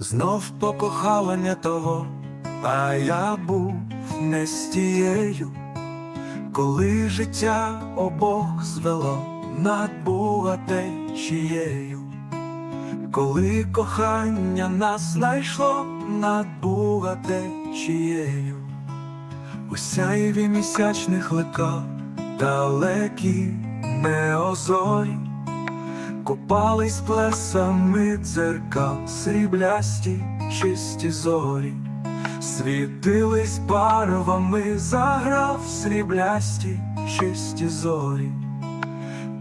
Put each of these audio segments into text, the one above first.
Знов покохала не того, а я був не з тією, коли життя обох звело над Бугатечією, коли кохання нас знайшло над Бугатечією, у сяйві місячних леках далекі неозорі. Купались плесами дзеркал, сріблясті чисті зорі, світились барвами, заграв сріблясті чисті зорі.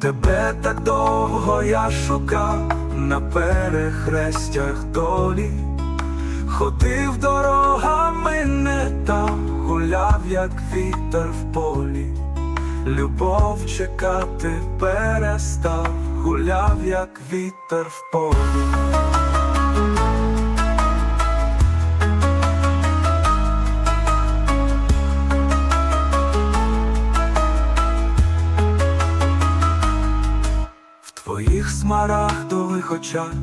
Тебе так довго я шукав на перехрестях долі, ходив дорогами не там, гуляв, як вітер в полі. Любов чекати перестав, гуляв, як вітер в полі. В твоїх смарагдових очах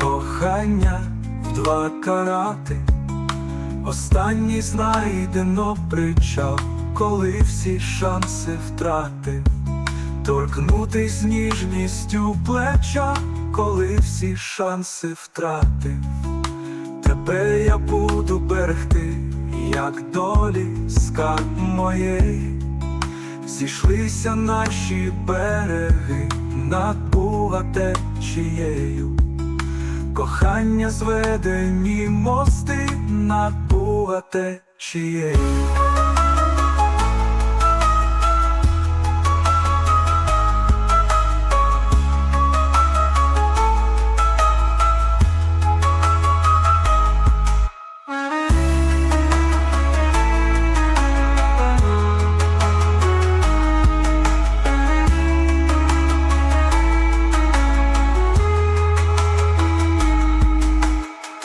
кохання в два карати. Останній знайдено причал, коли всі шанси втратив, торкнутись ніжністю плеча, коли всі шанси втратив, тебе я буду берегти, як долі скарб моєї, зійшлися наші береги над Бугатечією. Кохання зведені мости над Бугатечією.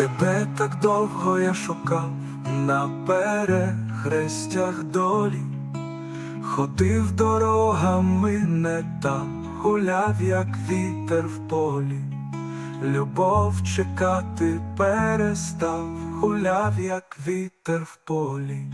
Тебе так довго я шукав на перехрестях долі, ходив дорогами не там, гуляв, як вітер в полі, любов чекати перестав, гуляв, як вітер в полі.